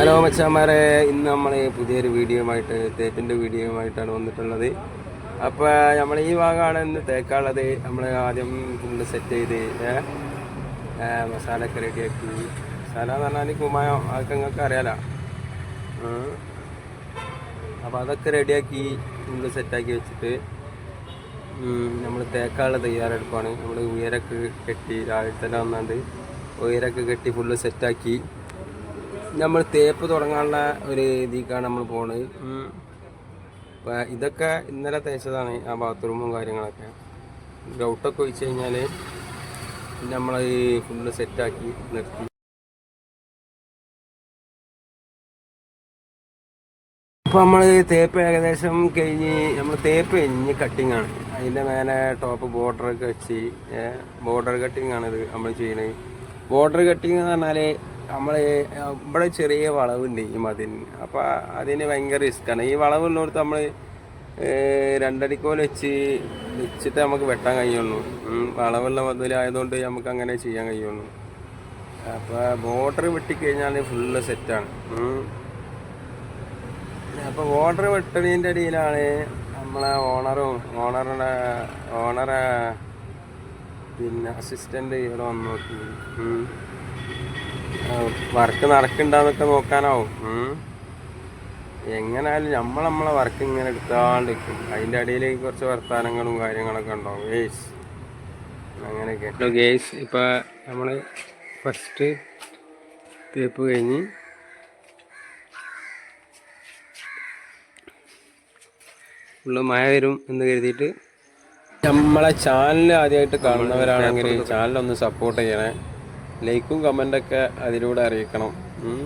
Hello മച്ചാമാരെ ഇന്ന് നമ്മൾ പുതിയൊരു വീഡിയോയുമായിട്ട് തേപ്പിന്റെ വീഡിയോയുമായിട്ടാണ് വന്നിട്ടുള്ളത്. അപ്പോൾ നമ്മൾ ഈ ഭാഗമാണ് ഇന്ന് തേക്കാനുള്ളത്. നമ്മൾ ആദ്യം ഫുള്ള് സെറ്റ് ചെയ്ത് മസാലയൊക്കെ റെഡിയാക്കി മസാല എന്ന് പറഞ്ഞാൽ കുമായം അതൊക്കെ നിങ്ങൾക്ക് അറിയാലോ. അപ്പോൾ അതൊക്കെ റെഡിയാക്കി ഫുള്ള് സെറ്റാക്കി വെച്ചിട്ട് നമ്മൾ തേക്കാനുള്ള തയ്യാറെടുപ്പാണ്. നമ്മൾ ഉയരൊക്കെ കെട്ടി രാവിലെ തന്നെ വന്നാണ്ട് ഉയരൊക്കെ കെട്ടി ഫുള്ള് സെറ്റാക്കി നമ്മൾ തേപ്പ് തുടങ്ങാനുള്ള ഒരു രീതിക്കാണ് നമ്മൾ പോണത്. അപ്പൊ ഇതൊക്കെ ഇന്നലെ തേച്ചതാണ് ആ ബാത്റൂമും കാര്യങ്ങളൊക്കെ. ഗ്രൗട്ടൊക്കെ ഒഴിച്ച് കഴിഞ്ഞാൽ നമ്മൾ ഈ ഫുള്ള് സെറ്റാക്കി നിർത്തി. അപ്പോൾ നമ്മൾ തേപ്പ് ഏകദേശം കഴിഞ്ഞ് നമ്മൾ തേപ്പ് കഴിഞ്ഞ് കട്ടിങ് ആണ്. അതിന്റെ മേലെ ടോപ്പ് ബോർഡറൊക്കെ വെച്ച് ബോർഡർ കട്ടിങ് ആണ് ഇത് നമ്മൾ ചെയ്യുന്നത് ബോർഡർ കട്ടിങ് എന്ന് പറഞ്ഞാൽ നമ്മൾ ഇവിടെ ചെറിയ വളവുണ്ട് ഈ മതിന് അപ്പോൾ അതിന് ഭയങ്കര റിസ്ക്കാണ് ഈ വളവുള്ളവർക്ക് നമ്മൾ രണ്ടടിക്കോൽ വെച്ച് വെച്ചിട്ട് നമുക്ക് വെട്ടാൻ കഴിയുള്ളൂ. വളവുള്ള മതിലായതുകൊണ്ട് നമുക്ക് അങ്ങനെ ചെയ്യാൻ കഴിയുള്ളൂ. അപ്പോൾ ബോർഡർ വെട്ടിക്കഴിഞ്ഞാൽ ഫുള്ള് സെറ്റാണ് അപ്പോൾ ബോർഡർ വെട്ടണതിന്റെ ഇടയിലാണ് നമ്മളെ ഓണറും ഓണറുടെ ഓണറെ പിന്നെ അസിസ്റ്റന്റ് ഇവിടെ വന്നു നോക്കി വർക്ക് നടക്കണ്ടെന്നൊക്കെ നോക്കാനാവും. എങ്ങനായാലും നമ്മൾ നമ്മളെ വർക്ക് ഇങ്ങനെ എടുത്താണ്ടിരിക്കും. അതിന്റെ അടിയിലേക്ക് കുറച്ച് വർത്തമാനങ്ങളും കാര്യങ്ങളൊക്കെ ഉണ്ടാവും. ഗേസ് അങ്ങനെയൊക്കെ. ഹലോ ഗേസ് ഇപ്പോൾ നമ്മൾ ഫസ്റ്റ് തേപ്പ് കഴിഞ്ഞ് ഫുള്ള് മഴ വരും എന്ന് കരുതിയിട്ട് നമ്മളെ ചാനൽ ആദ്യമായിട്ട് കാണുന്നവരാണെങ്കിൽ ചാനലൊന്ന് സപ്പോർട്ട് ചെയ്യണേ. ലൈക്കും കമന്റൊക്കെ അതിലൂടെ അറിയിക്കണം.